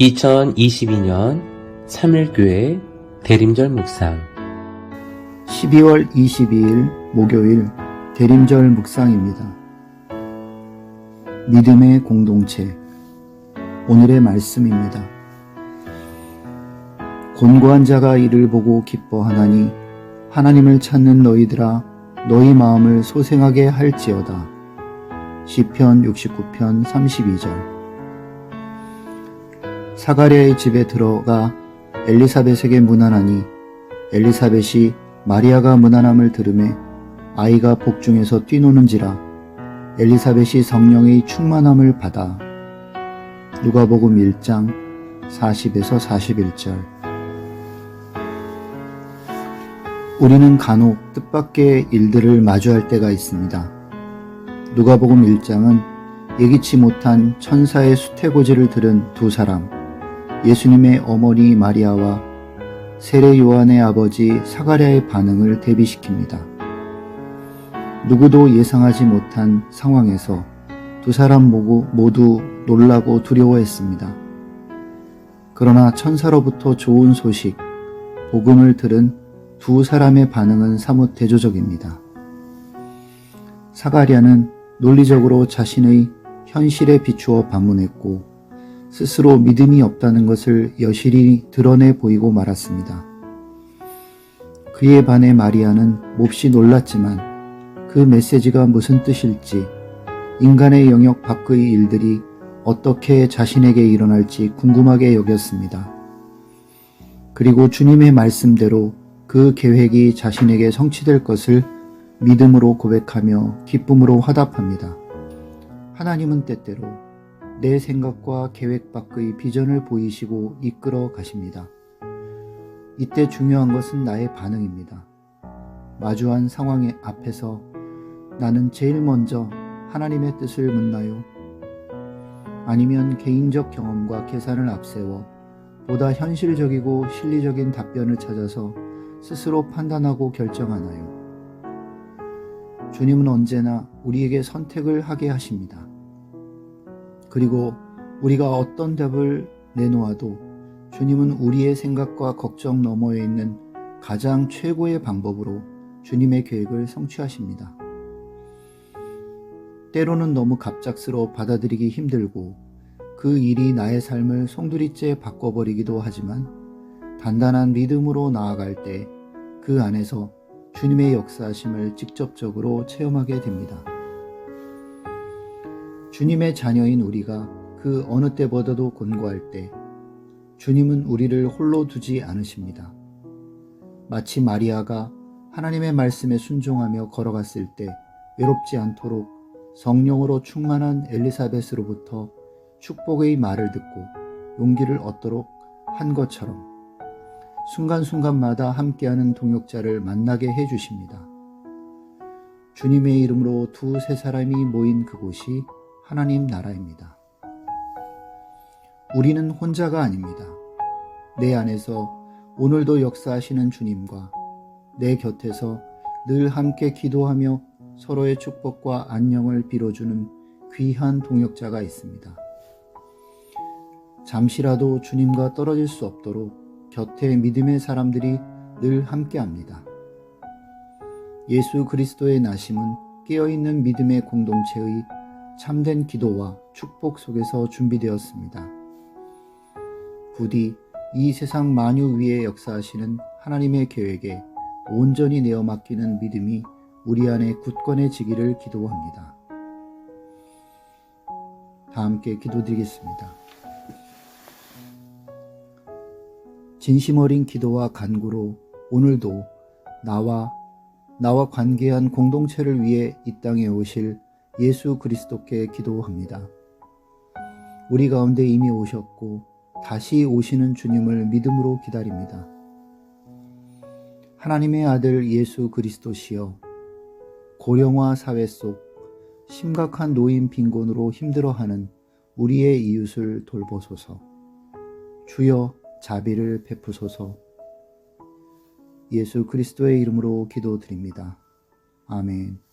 2022년 3일교회 대림절 묵상 12월 22일 목요일 대림절 묵상입니다. 믿음의 공동체 오늘의 말씀입니다. 곤고한 자가 이를 보고 기뻐하나니 하나님을 찾는 너희들아 너희 마음을 소생하게 할지어다. 시편 69편 32절 사가랴의 집에 들어가 엘리사벳에게 문안하니 엘리사벳이 마리아가 문안함을 들음에 아이가 복중에서 뛰노는지라 엘리사벳이 성령의 충만함을 받아 누가복음 1장 40에서 41절 우리는 간혹 뜻밖의 일들을 마주할 때가 있습니다. 누가복음 1장은 예기치 못한 천사의 수태고지를 들은 두 사람 예수님의 어머니 마리아와 세례 요한의 아버지 사가랴의 반응을 대비시킵니다. 누구도 예상하지 못한 상황에서 두 사람 모두, 놀라고 두려워했습니다. 그러나 천사로부터 좋은 소식, 복음을 들은 두 사람의 반응은 사뭇 대조적입니다. 사가랴는 논리적으로 자신의 현실에 비추어 반문했고 스스로 믿음이 없다는 것을 여실히 드러내 보이고 말았습니다. 그에 반해 마리아는 몹시 놀랐지만 그 메시지가 무슨 뜻일지 인간의 영역 밖의 일들이 어떻게 자신에게 일어날지 궁금하게 여겼습니다. 그리고 주님의 말씀대로 그 계획이 자신에게 성취될 것을 믿음으로 고백하며 기쁨으로 화답합니다. 하나님은 때때로 내 생각과 계획 밖의 비전을 보이시고 이끌어 가십니다. 이때 중요한 것은 나의 반응입니다. 마주한 상황의 앞에서 나는 제일 먼저 하나님의 뜻을 묻나요? 아니면 개인적 경험과 계산을 앞세워 보다 현실적이고 실리적인 답변을 찾아서 스스로 판단하고 결정하나요? 주님은 언제나 우리에게 선택을 하게 하십니다. 그리고 우리가 어떤 답을 내놓아도 주님은 우리의 생각과 걱정 너머에 있는 가장 최고의 방법으로 주님의 계획을 성취하십니다. 때로는 너무 갑작스러워 받아들이기 힘들고 그 일이 나의 삶을 송두리째 바꿔버리기도 하지만 단단한 믿음으로 나아갈 때 그 안에서 주님의 역사하심을 직접적으로 체험하게 됩니다. 주님의 자녀인 우리가 그 어느 때보다도 곤고할 때 주님은 우리를 홀로 두지 않으십니다. 마치 마리아가 하나님의 말씀에 순종하며 걸어갔을 때 외롭지 않도록 성령으로 충만한 엘리사벳으로부터 축복의 말을 듣고 용기를 얻도록 한 것처럼 순간순간마다 함께하는 동역자를 만나게 해주십니다. 주님의 이름으로 두 세 사람이 모인 그곳이 하나님 나라입니다. 우리는 혼자가 아닙니다. 내 안에서 오늘도 역사하시는 주님과 내 곁에서 늘 함께 기도하며 서로의 축복과 안녕을 빌어주는 귀한 동역자가 있습니다. 잠시라도 주님과 떨어질 수 없도록 곁에 믿음의 사람들이 늘 함께 합니다. 예수 그리스도의 나심은 깨어있는 믿음의 공동체의 참된 기도와 축복 속에서 준비되었습니다. 부디 이 세상 만유 위에 역사하시는 하나님의 계획에 온전히 내어 맡기는 믿음이 우리 안에 굳건해지기를 기도합니다. 다 함께 기도드리겠습니다. 진심 어린 기도와 간구로 오늘도 나와 나와 관계한 공동체를 위해 이 땅에 오실 예수 그리스도께 기도합니다. 우리 가운데 이미 오셨고 다시 오시는 주님을 믿음으로 기다립니다. 하나님의 아들 예수 그리스도시여 고령화 사회 속 심각한 노인 빈곤으로 힘들어하는 우리의 이웃을 돌보소서. 주여 자비를 베푸소서. 예수 그리스도의 이름으로 기도드립니다. 아멘.